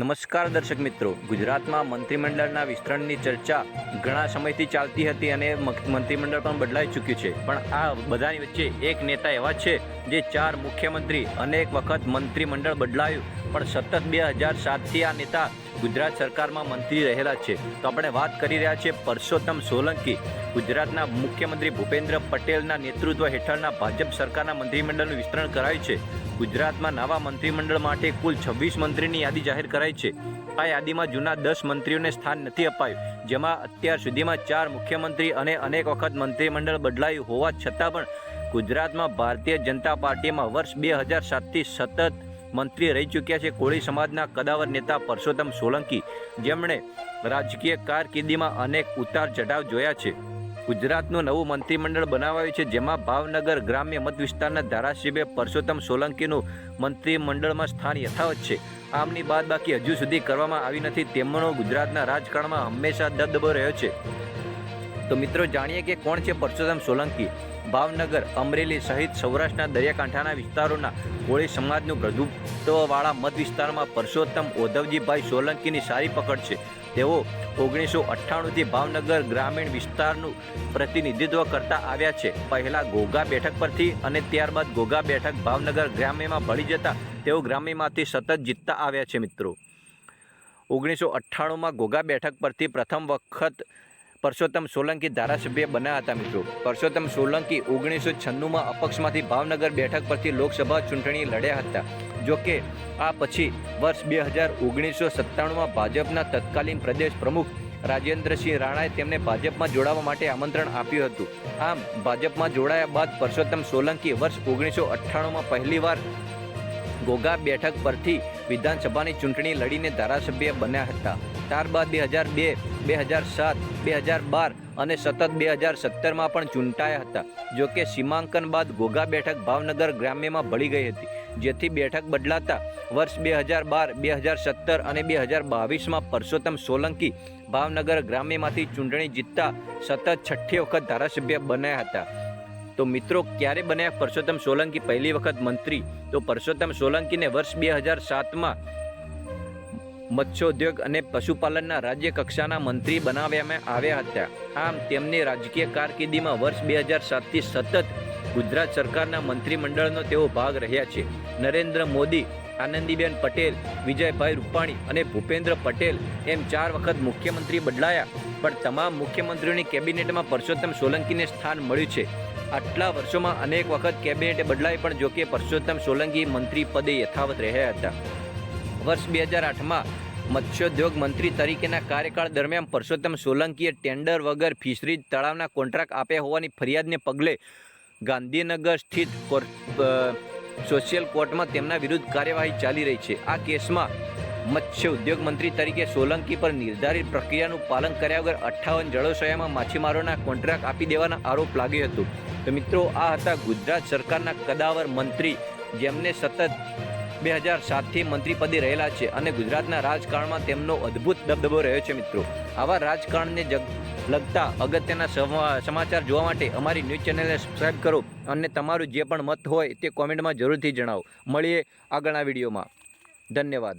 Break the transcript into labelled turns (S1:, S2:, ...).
S1: નમસ્કાર દર્શક મિત્રો. ગુજરાતમાં મંત્રીમંડળના વિસ્તરણની ચર્ચા ઘણા સમયથી ચાલતી હતી અને મંત્રીમંડળ પણ બદલાઈ ચૂક્યું છે. પણ આ બધાની વચ્ચે એક નેતા એવા છે જે ચાર મુખ્યમંત્રી અનેક વખત મંત્રીમંડળ બદલાયું. પણ સતત બે હજાર સાતથી આ નેતા ગુજરાત સરકારમાં મંત્રી રહેલા છે. તો આપણે વાત કરી રહ્યા છીએ પરસોત્તમ સોલંકી, ગુજરાતના મુખ્યમંત્રી ભૂપેન્દ્ર પટેલના નેતૃત્વ હેઠળના ભાજપ સરકારના મંત્રીમંડળનું વિસ્તરણ કરાયું છે. ગુજરાતમાં નવા મંત્રીમંડળ માટે કુલ છવ્વીસ મંત્રીની યાદી જાહેર કરાઈ છે. આ યાદીમાં જૂના દસ મંત્રીઓને સ્થાન નથી અપાયું, જેમાં અત્યાર સુધીમાં ચાર મુખ્યમંત્રી અને અનેક વખત મંત્રીમંડળ બદલાયું હોવા છતાં પણ ગુજરાતમાં ભારતીય જનતા પાર્ટીમાં વર્ષ બે હજાર સાતથી સતત મંત્રી રહી ચૂક્યા છે. કોળી સમાજના કદાવર નેતા પરસોત્તમ સોલંકી જેમણે રાજકીય કારકિર્દીમાં અનેક ઉતાર ચઢાવ જોયા છે. ગુજરાતનું નવું મંત્રીમંડળ બનાવાયું છે, જેમાં ભાવનગર ગ્રામ્ય મત વિસ્તારના ધારાસભ્ય પરસોત્તમ સોલંકીનું મંત્રીમંડળમાં સ્થાન યથાવત છે. આમની બાદ બાકી હજુ સુધી કરવામાં આવી નથી. તેમનો ગુજરાતના રાજકારણમાં હંમેશા દબદબો રહ્યો છે. તો મિત્રો, જાણીએ કે કોણ છે પરસોત્તમ સોલંકી? ભાવનગર, અમરેલી સહિત સૌરાષ્ટ્રના દરિયાકાંઠાના વિસ્તારોના કોળી સમાજનું પ્રભુત્વવાળા મત વિસ્તારમાં પરસોત્તમ ઓધવજીભાઈ સોલંકીની સારી પકડ છે. તેઓ ઓગણીસો અઠ્ઠાણુંથી ભાવનગર ગ્રામીણ વિસ્તારનું પ્રતિનિધિત્વ કરતા આવ્યા છે. પહેલાં ઘોઘા બેઠક પરથી અને ત્યારબાદ ઘોઘા બેઠક ભાવનગર ગ્રામ્યમાં ભળી જતા તેઓ ગ્રામ્યમાંથી સતત જીતતા આવ્યા છે મિત્રો. ઓગણીસો અઠ્ઠાણુંમાં ઘોઘા બેઠક પરથી પ્રથમ વખત પરસોત્તમ સોલંકી ધારાસભ્ય બન્યા હતા મિત્રો. પરસોત્તમ સોલંકી ઓગણીસો છન્નુંમાં અપક્ષમાંથી ભાવનગર બેઠક પરથી લોકસભા ચૂંટણી લડ્યા હતા. જો કે, આ પછી વર્ષ બે હજાર ઓગણીસો સત્તાણુંમાં ભાજપના તત્કાલીન પ્રદેશ પ્રમુખ રાજેન્દ્રસિંહ રાણાએ તેમને ભાજપમાં જોડાવા માટે આમંત્રણ આપ્યું હતું. આમ, ભાજપમાં જોડાયા બાદ પરસોત્તમ સોલંકી વર્ષ ઓગણીસો અઠ્ઠાણુંમાં પહેલીવાર ઘોઘા બેઠક પરથી વિધાનસભાની ચૂંટણી લડીને ધારાસભ્ય બન્યા હતા. ત્યારબાદ બે હજાર બે બે હજાર સાત, બે હજાર બાર અને સતત બે હજાર સત્તરમાં પણ ચૂંટાયા હતા. જોકે સીમાંકન બાદ ઘોઘા બેઠક ભાવનગર ગ્રામ્યમાં ભળી ગઈ હતી. જેથી બેઠક બદલાતા વર્ષ બે હજાર બાર, બે હજાર સત્તર અને બે હજાર બાવીસમાં પરસોત્તમ સોલંકી ભાવનગર ગ્રામ્યમાંથી ચૂંટણી જીતતા સતત છઠ્ઠી વખત ધારાસભ્ય બન્યા હતા. તો મિત્રો, ક્યારે બન્યા પરસોત્તમ સોલંકી પહેલી વખત મંત્રી? તો પરસોત્તમ સોલંકીને વર્ષ બે હજાર સાતમાં મત્સ્યોદ્યોગ અને પશુપાલનના રાજ્ય કક્ષાના મંત્રી બનાવવામાં આવ્યા હતા. આમ, તેમની રાજકીય કારકિર્દીમાં વર્ષ બે હજાર સાતથી સતત ગુજરાત સરકારના મંત્રીમંડળનો તેઓ ભાગ રહ્યા છે. નરેન્દ્ર મોદી, આનંદીબેન પટેલ, વિજયભાઈ રૂપાણી અને ભૂપેન્દ્ર પટેલ એમ ચાર વખત મુખ્યમંત્રી બદલાયા. પણ તમામ મુખ્યમંત્રીઓની કેબિનેટમાં પરસોત્તમ સોલંકીને સ્થાન મળ્યું છે. આટલા વર્ષોમાં અનેક વખત કેબિનેટ બદલાય પણ જોકે પરસોત્તમ સોલંકી મંત્રી પદે યથાવત રહ્યા હતા. વર્ષ બે હજાર આઠમાં મત્સ્યોદ્યોગ મંત્રી તરીકેના કાર્યકાળ દરમિયાન પરસોત્તમ સોલંકીએ ટેન્ડર વગર ફિશરીજ તળાવના કોન્ટ્રાક્ટ આપ્યા હોવાની ફરિયાદને પગલે ગાંધીનગર સ્થિત સોશિયલ કોર્ટમાં તેમના વિરુદ્ધ કાર્યવાહી ચાલી રહી છે. આ કેસમાં મત્સ્ય ઉદ્યોગ મંત્રી તરીકે સોલંકી પર નિર્ધારિત પ્રક્રિયાનું પાલન કર્યા વગર અઠ્ઠાવન જળાશયોમાં માછીમારોના કોન્ટ્રાક્ટ આપી દેવાના આરોપ લાગ્યો હતો. તો મિત્રો, આ હતા ગુજરાત સરકારના કદાવર મંત્રી, જેમને સતત બે હજાર સાતથી મંત્રી પદે રહેલા છે અને ગુજરાતના રાજકારણમાં તેમનો અદ્ભુત દબદબો રહ્યો છે મિત્રો. આવા રાજકારણને જગ, લગતા અગત્યના સમા- સમાચાર જોવા માટે અમારી ન્યૂઝ ચેનલને સબસ્ક્રાઈબ કરો અને તમારું જે પણ મત હોય તે કોમેન્ટમાં જરૂરથી જણાવો. મળીએ આગળના વિડીયોમાં. ધન્યવાદ.